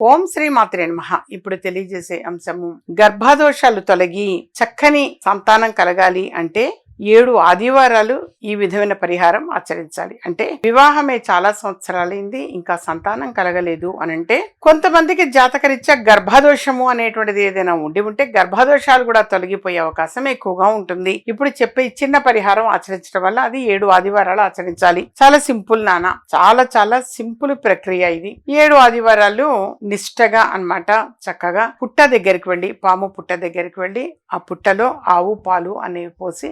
ఓం శ్రీ మాత్రే నమః. ఇప్పుడు తెలియజేసే అంశము గర్భదోషాలు తొలగి చక్కని సంతానం కలగాలి అంటే ఏడు ఆదివారాలు ఈ విధమైన పరిహారం ఆచరించాలి. అంటే వివాహమే చాలా సంవత్సరాలైంది ఇంకా సంతానం కలగలేదు అని అంటే కొంతమందికి జాతకరీత్యా గర్భదోషము అనేటువంటిది ఏదైనా ఉండి ఉంటే గర్భదోషాలు కూడా తొలగిపోయే అవకాశం ఎక్కువగా ఉంటుంది. ఇప్పుడు చెప్పే చిన్న పరిహారం ఆచరించడం వల్ల అది ఏడు ఆదివారాలు ఆచరించాలి. చాలా సింపుల్ నాన్న చాలా చాలా సింపుల్ ప్రక్రియ ఇది. ఏడు ఆదివారాలు నిష్టగా అన్నమాట చక్కగా పుట్ట దగ్గరికి వెళ్ళి పాము పుట్ట దగ్గరికి వెళ్ళి ఆ పుట్టలో ఆవు పాలు అనేవి పోసి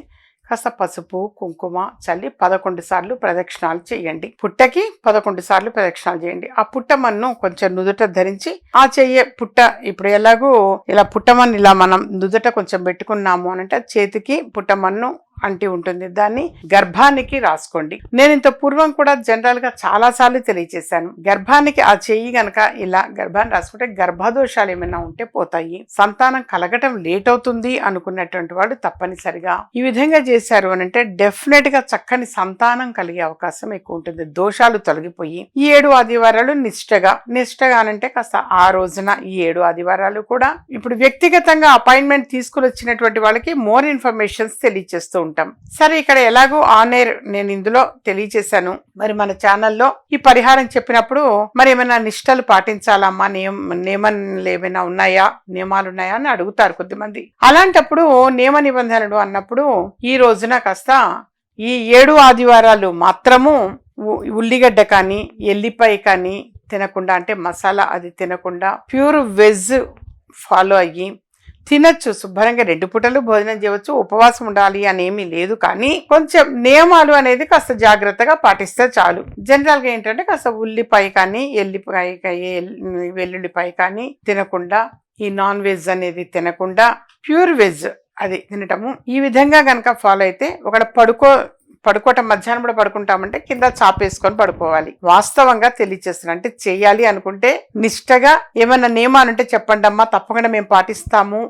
కాస్త పసుపు కుంకుమ చల్లి పదకొండు సార్లు ప్రదక్షిణాలు చేయండి. పుట్టకి పదకొండు సార్లు ప్రదక్షిణాలు చేయండి. ఆ పుట్టమన్ను కొంచెం నుదుట ధరించి ఆ చెయ్యే పుట్ట ఇప్పుడు ఎలాగూ ఇలా పుట్టమన్ను ఇలా మనం నుదుట కొంచెం పెట్టుకున్నాము అనంటే చేతికి పుట్టమన్ను అంటి ఉంటుంది. దాన్ని గర్భానికి రాసుకోండి. నేను ఇంత పూర్వం కూడా జనరల్గా చాలా సార్లు తెలియజేశాను గర్భానికి ఆ చెయ్యి గనక ఇలా గర్భాన్ని రాసుకుంటే గర్భదోషాలు ఏమైనా ఉంటే పోతాయి. సంతానం కలగటం లేట్ అవుతుంది అనుకున్నటువంటి వాడు తప్పనిసరిగా ఈ విధంగా చేశారు అని అంటే డెఫినెట్గా చక్కని సంతానం కలిగే అవకాశం ఎక్కువ ఉంటుంది. దోషాలు తొలగిపోయి ఈ ఏడు ఆదివారాలు నిష్టగా నిష్టగా అనంటే కాస్త ఆ రోజున ఈ ఏడు ఆదివారాలు కూడా ఇప్పుడు వ్యక్తిగతంగా అపాయింట్మెంట్ తీసుకుని వచ్చినటువంటి వాళ్ళకి మోర్ ఇన్ఫర్మేషన్స్ తెలియజేస్తూ ఉంటాం. సరే ఇక్కడ ఎలాగో ఆన్ ఎయిర్ నేను ఇందులో తెలియచేశాను మరి మన ఛానల్లో ఈ పరిహారం చెప్పినప్పుడు మరి ఏమైనా నిష్టలు పాటించాలమ్మా నియమ నియమాలు ఏమైనా ఉన్నాయా? నియమాలు ఉన్నాయా అని అడుగుతారు కొద్దిమంది. అలాంటప్పుడు నియమ నిబంధనలు అన్నప్పుడు ఈ రోజున కాస్త ఈ ఏడు ఆదివారాలు మాత్రము ఉల్లిగడ్డ కానీ ఎల్లిపాయ కానీ తినకుండా అంటే మసాలా అది తినకుండా ప్యూర్ వెజ్ ఫాలో అయ్యి తినచ్చు శుభ్రంగా రెండు పూటలు భోజనం చేయవచ్చు ఉపవాసం ఉండాలి అని ఏమీ లేదు. కానీ కొంచెం నియమాలు అనేది కాస్త జాగ్రత్తగా పాటిస్తే చాలు. జనరల్గా ఏంటంటే కాస్త ఉల్లిపాయ కానీ ఎల్లిపాయ వెల్లుల్లిపాయ కానీ తినకుండా ఈ నాన్ వెజ్ అనేది తినకుండా ప్యూర్ వెజ్ అది తినటము. ఈ విధంగా గనక ఫాలో అయితే ఒకడ పడుకో పడుకోవటం మధ్యాహ్నం కూడా పడుకుంటామంటే కింద చాపేసుకొని పడుకోవాలి. వాస్తవంగా తెలియచేస్తున్నా అంటే చేయాలి అనుకుంటే నిష్టగా ఏమైనా నియమాలు ఉంటే చెప్పండి అమ్మా తప్పకుండా మేము పాటిస్తాము.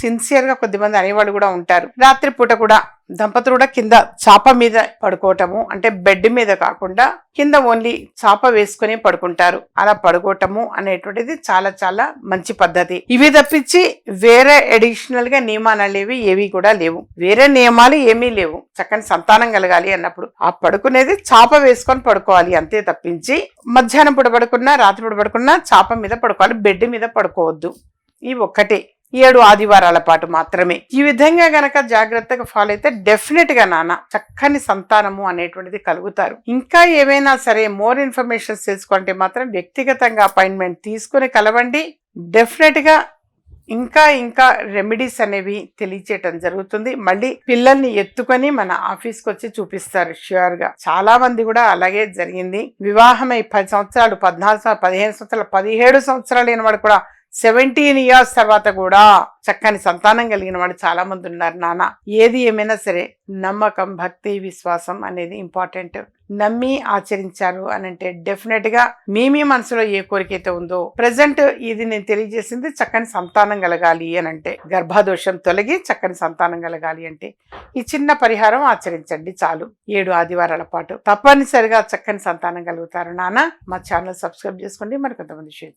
సిన్సియర్గా కొద్దిమంది అనేవాళ్ళు కూడా ఉంటారు. రాత్రిపూట కూడా దంపతులు కూడా కింద చాప మీద పడుకోవటము అంటే బెడ్ మీద కాకుండా కింద ఓన్లీ చాప వేసుకుని పడుకుంటారు. అలా పడుకోవటము అనేటువంటిది చాలా చాలా మంచి పద్ధతి. ఇవి తప్పించి వేరే అడిషనల్గా నియమాలు అనేవి ఏవి కూడా లేవు. వేరే నియమాలు ఏమీ లేవు. చక్కని సంతానం కలగాలి అన్నప్పుడు ఆ పడుకునేది చాప వేసుకొని పడుకోవాలి అంతే తప్పించి మధ్యాహ్నం పూట పడుకున్నా రాత్రి పూట పడుకున్నా చాప మీద పడుకోవాలి బెడ్ మీద పడుకోవద్దు. ఈ ఒక్కటే. ఏడు ఆదివారాల పాటు మాత్రమే. ఈ విధంగా గనక జాగ్రత్తగా ఫాలో అయితే డెఫినెట్గా నాన్న చక్కని సంతానము అనేటువంటిది కలుగుతారు. ఇంకా ఏమైనా సరే మోర్ ఇన్ఫర్మేషన్ తెలుసుకుంటే మాత్రం వ్యక్తిగతంగా అపాయింట్మెంట్ తీసుకుని కలవండి. డెఫినెట్గా ఇంకా ఇంకా రెమెడీస్ అనేవి తెలియచేయటం జరుగుతుంది. మళ్ళీ పిల్లల్ని ఎత్తుకొని మన ఆఫీస్కి వచ్చి చూపిస్తారు ష్యూర్గా. చాలా మంది కూడా అలాగే జరిగింది. వివాహమై పది సంవత్సరాలు పద్నాలుగు సంవత్సరాలు పదిహేను సంవత్సరాలు పదిహేడు సంవత్సరాలు అయిన వాడు కూడా సెవెంటీన్ ఇయర్స్ తర్వాత కూడా చక్కని సంతానం కలిగిన వాడు చాలా మంది ఉన్నారు నాన్న. ఏది ఏమైనా సరే నమ్మకం భక్తి విశ్వాసం అనేది ఇంపార్టెంట్ నమ్మి ఆచరించారు అని అంటే డెఫినెట్గా మీ మీ మనసులో ఏ కోరిక అయితే ఉందో ప్రజెంట్ ఇది నేను తెలియజేసింది చక్కని సంతానం కలగాలి అని అంటే గర్భదోషం తొలగి చక్కని సంతానం కలగాలి అంటే ఈ చిన్న పరిహారం ఆచరించండి చాలు. ఏడు ఆదివారాల పాటు తప్పనిసరిగా చక్కని సంతానం కలుగుతారు నాన్న. మా ఛానల్ సబ్స్క్రైబ్ చేసుకోండి. మరి కొంతమంది షేర్